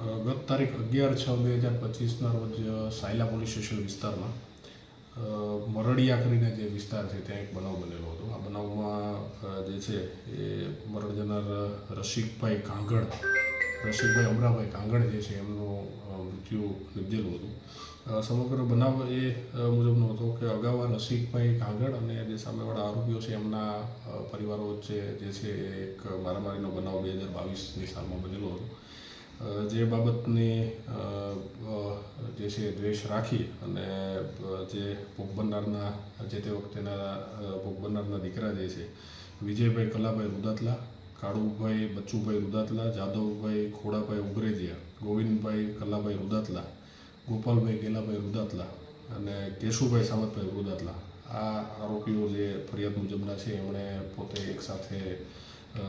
ગત તારીખ અગિયાર છ બે હજાર પચીસના રોજ સાયલા પોલીસ સ્ટેશન વિસ્તારમાં મરડિયા કરીને જે વિસ્તાર છે, ત્યાં એક બનાવ બનેલો હતો. આ બનાવમાં જે છે, એ મરણ જનાર રસિકભાઈ કાંગડ રસિકભાઈ અમરાભાઈ કાંગડ જે છે, એમનું મૃત્યુ નિપજેલું હતું. સમગ્ર બનાવ એ મુજબનો હતો કે અગાઉ રસિકભાઈ કાંગડ અને જે સામેવાળા આરોપીઓ છે, એમના પરિવારો વચ્ચે જે છે એક મારામારીનો બનાવ બે હજાર બાવીસની સાલમાં બનેલો હતો. જે બાબતની જે છે દ્વેષ રાખી અને જે ભોગ બનનારના, જે તે વખતેના ભોગ બનનારના દીકરા જે છે, વિજયભાઈ કલાભાઈ રુદાતલા, કાળુભાઈ બચ્ચુભાઈ રુદાતલા, જાદવભાઈ ખોડાભાઈ ઉગરેજિયા, ગોવિંદભાઈ કલાભાઈ રુદાતલા, ગોપાલભાઈ ગેલાભાઈ રુદાતલા અને કેશુભાઈ સાવતભાઈ રુદાતલા. આ આરોપીઓ જે ફરિયાદ મુજબના છે, એમણે પોતે એક અ,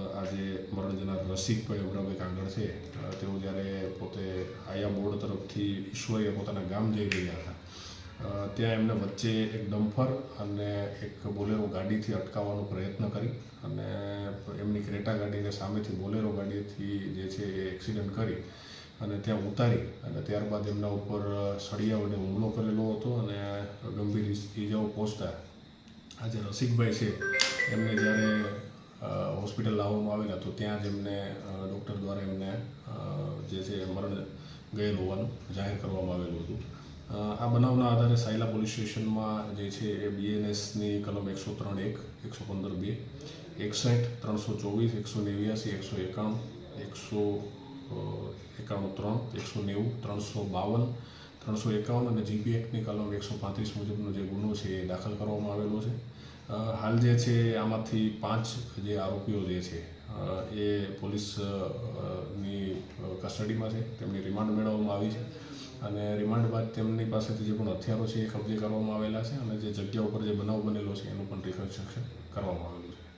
મરણ જનાર રસિકભાઈ અબરાભાઈ કાંગડ છે. તેઓ જ્યારે પોતે આયા બોર્ડ તરફથી ઈશ્વરીએ પોતાના ગામ જઈ રહ્યા હતા. ત્યાં એમને વચ્ચે એક ડમ્ફર અને એક બોલેરો ગાડીથી અટકાવવાનો પ્રયત્ન કરી અને એમની ક્રેટા ગાડીને સામેથી બોલેરો ગાડીથી જે છે એ એક્સિડન્ટ કરી અને ત્યાં ઉતારી અને ત્યારબાદ એમના ઉપર સળિયા વડે હુમલો કરેલો હતો અને ગંભીર ઈજ- ઈજાઓ પહોંચતા આજે રસિકભાઈ છે. એમને જ્યારે હોસ્પિટલ લાવવામાં આવેલા, તો ત્યાં જ એમને ડૉક્ટર દ્વારા એમને જે છે મરણ ગયેલ હોવાનું જાહેર કરવામાં આવેલું હતું. આ બનાવના આધારે સાયલા પોલીસ સ્ટેશનમાં જે છે એ બીએનએસની કલમ એકસો ત્રણ એક, એકસો પંદર બે, એકસઠ, ત્રણસો ચોવીસ, એકસો નેવ્યાસી, એકસો એકાણું એકસો એકાણું ત્રણ, એકસો નેવું, ત્રણસો બાવન, ત્રણસો એકાવન અને જીપી એક્ટની કલમ એકસો પાંત્રીસ મુજબનો જે ગુનો છે એ દાખલ કરવામાં આવેલો છે. હાલ જે છે આમાંથી પાંચ જે આરોપીઓ જે છે એ પોલીસની કસ્ટડીમાં છે, તેમની રિમાન્ડ મેળવવામાં આવી છે અને રિમાન્ડ બાદ તેમની પાસેથી જે પણ હથિયારો છે એ કબજે કરવામાં આવેલા છે અને જે જગ્યા ઉપર જે બનાવ બનેલો છે એનું પણ રિકન્સ્ટ્રક્શન કરવામાં આવેલું છે.